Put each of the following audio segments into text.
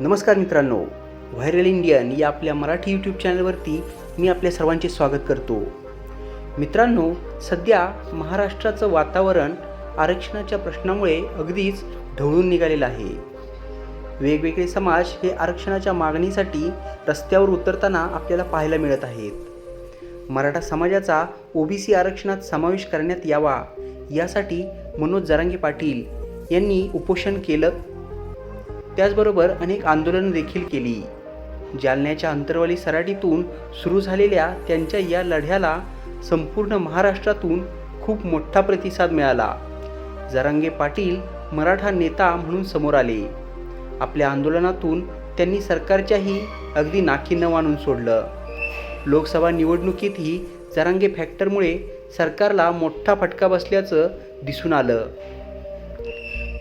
नमस्कार मित्रांनो viral Indian या आपल्या मराठी यूट्यूब चॅनलवरती मी आपल्या सर्वांचे स्वागत करतो. मित्रांनो सध्या महाराष्ट्राचं वातावरण आरक्षणाच्या प्रश्नामुळे अगदीच ढवळून निघालेलं आहे. वेगवेगळे समाज हे आरक्षणाच्या मागणीसाठी रस्त्यावर उतरताना आपल्याला पाहायला मिळत आहेत. मराठा समाजाचा ओबीसी आरक्षणात समावेश करण्यात यावा यासाठी मनोज जरांगे पाटील यांनी उपोषण केलं त्याचबरोबर अनेक आंदोलनं देखील केली. जालन्याच्या अंतरवाली सराटीतून सुरू झालेल्या त्यांच्या या लढ्याला संपूर्ण महाराष्ट्रातून खूप मोठा प्रतिसाद मिळाला. जरांगे पाटील मराठा नेता म्हणून समोर आले. आपल्या आंदोलनातून त्यांनी सरकारच्याही अगदी नाकी न आणून सोडलं. लोकसभा निवडणुकीतही जरांगे फॅक्टरमुळे सरकारला मोठा फटका बसल्याचं दिसून आलं.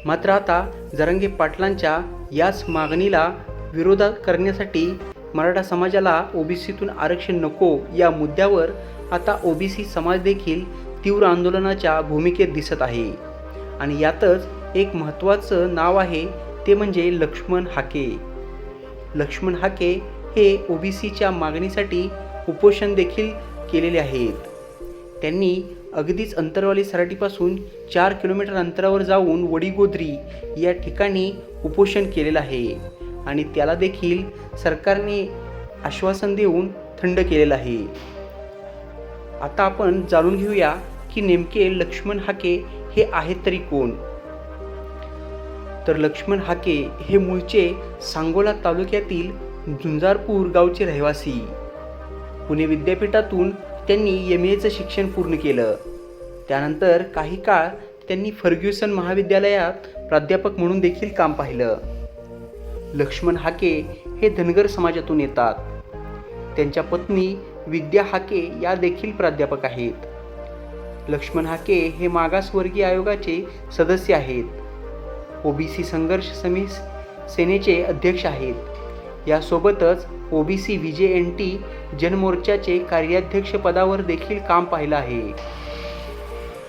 मात्र आता जरंगी पाटलांच्या याच मागणीला विरोध करण्यासाठी मराठा समाजाला ओबीसीतून आरक्षण नको या मुद्द्यावर आता ओबीसी समाज देखील तीव्र आंदोलनाच्या भूमिकेत दिसत आहे. आणि यातच एक महत्त्वाचं नाव आहे ते म्हणजे लक्ष्मण हाके. लक्ष्मण हाके हे ओबीसीच्या मागणीसाठी उपोषण देखील केलेले आहेत. त्यांनी अगदीच अंतरवाली सराटीपासून चार किलोमीटर अंतरावर जाऊन वडीगोद्री या ठिकाणी उपोषण केलेलं आहे. आणि त्याला देखील सरकारने आश्वासन देऊन थंड केलेलं आहे. आता आपण जाणून घेऊया की नेमके लक्ष्मण हाके हे आहेत तरी कोण? तर लक्ष्मण हाके हे मूळचे सांगोला तालुक्यातील झुंजारपूर गावचे रहिवासी. पुणे विद्यापीठातून त्यांनी एम एचं शिक्षण पूर्ण केलं. त्यानंतर काही काळ त्यांनी फर्ग्युसन महाविद्यालयात प्राध्यापक म्हणून देखील काम पाहिलं. लक्ष्मण हाके हे धनगर समाजातून येतात. त्यांच्या पत्नी विद्या हाके या देखील प्राध्यापक आहेत. लक्ष्मण हाके हे मागासवर्गीय आयोगाचे सदस्य आहेत. ओबीसी संघर्ष समी सेनेचे अध्यक्ष आहेत. यासोबतच ओबीसी जे एन टी जनमोर्चाचे कार्याध्यक्ष पदावर देखील काम पाहिलं आहे.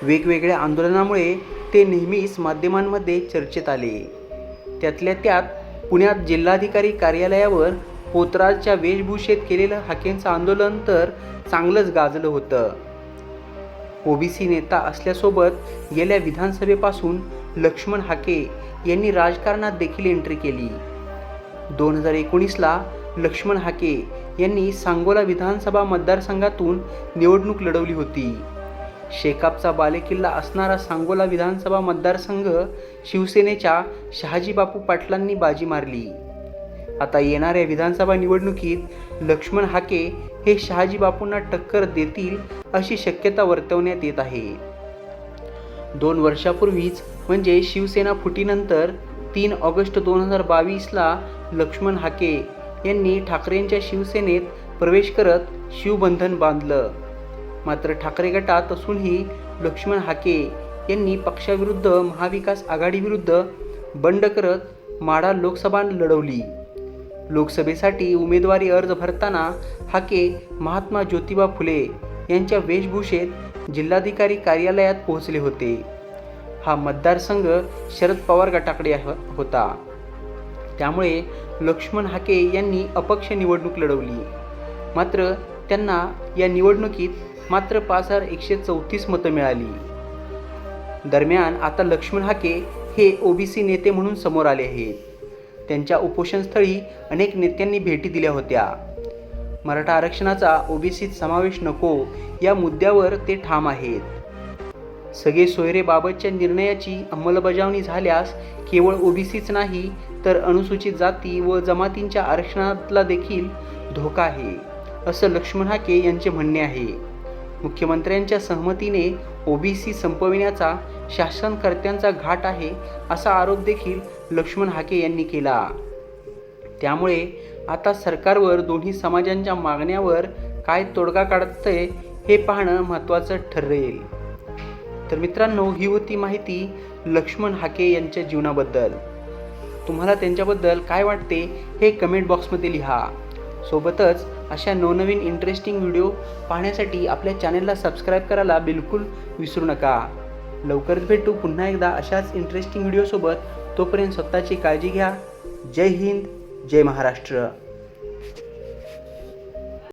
वेगवेगळ्या आंदोलनामुळे ते नेहमीच माध्यमांमध्ये चर्चेत आले. त्यातल्या त्यात पुण्यात जिल्हाधिकारी कार्यालयावर पोतराजच्या वेशभूषेत केलेलं हाकेंचं आंदोलन तर चांगलंच गाजलं होतं. ओबीसी नेता असल्यासोबत गेल्या विधानसभेपासून लक्ष्मण हाके यांनी राजकारणात देखील एंट्री केली. दोन हजार एकोणीसला लक्ष्मण हाके यांनी सांगोला विधानसभा मतदारसंघातून निवडणूक लढवली होती. शेकापचा बालेकिल्ला असणारा सांगोला विधानसभा मतदारसंघ शिवसेनेच्या शहाजीबापू पाटलांनी बाजी मारली. आता येणाऱ्या विधानसभा निवडणुकीत लक्ष्मण हाके हे शहाजीबापूंना टक्कर देतील अशी शक्यता वर्तवण्यात येत आहे. दोन वर्षापूर्वीच म्हणजे शिवसेना फुटीनंतर तीन ऑगस्ट दोन हजार बावीसला लक्ष्मण हाके यांनी ठाकरेंच्या शिवसेनेत प्रवेश करत शिवबंधन बांधलं. मात्र ठाकरे गटात असूनही लक्ष्मण हाके यांनी पक्षाविरुद्ध महाविकास आघाडीविरुद्ध बंड करत माडा लोकसभा लढवली. लोकसभेसाठी उमेदवारी अर्ज भरताना हाके महात्मा ज्योतिबा फुले यांच्या वेशभूषेत जिल्हाधिकारी कार्यालयात पोहोचले होते. हा मतदारसंघ शरद पवार गटाकडे ह- होता. त्यामुळे लक्ष्मण हाके यांनी अपक्ष निवडणूक लढवली. मात्र त्यांना या निवडणुकीत मात्र पाच हजार एकशे चौतीस मतं मिळाली. दरम्यान आता लक्ष्मण हाके हे ओबीसी नेते म्हणून समोर आले आहेत. त्यांच्या उपोषणस्थळी अनेक नेत्यांनी भेटी दिल्या होत्या. मराठा आरक्षणाचा ओबीसीत समावेश नको या मुद्द्यावर ते ठाम आहेत. सगळे सोयरेबाबतच्या निर्णयाची अंमलबजावणी झाल्यास केवळ ओबीसीच नाही तर अनुसूचित जाती व जमातींच्या आरक्षणातला देखील धोका आहे असं लक्ष्मण हाके यांचे म्हणणे आहे. मुख्यमंत्र्यांच्या सहमतीने ओबीसी संपविण्याचा शासनकर्त्यांचा घाट आहे असा आरोप देखील लक्ष्मण हाके यांनी केला. त्यामुळे आता सरकारवर दोन्ही समाजांच्या मागण्यावर काय तोडगा काढतंय हे पाहणं महत्त्वाचं ठरेल. तर मित्रांनो ही होती माहिती लक्ष्मण हाके यांच्या जीवनाबद्दल. तुम्हाला त्यांच्याबद्दल काय वाटते हे कमेंट बॉक्समध्ये लिहा. सोबतच अशा नवनवीन इंटरेस्टिंग व्हिडिओ पाहण्यासाठी आपल्या चॅनलला सबस्क्राईब करायला बिलकुल विसरू नका. लवकरच भेटू पुन्हा एकदा अशाच इंटरेस्टिंग व्हिडिओसोबत तोपर्यंत स्वतःची काळजी घ्या. जय हिंद जय महाराष्ट्र.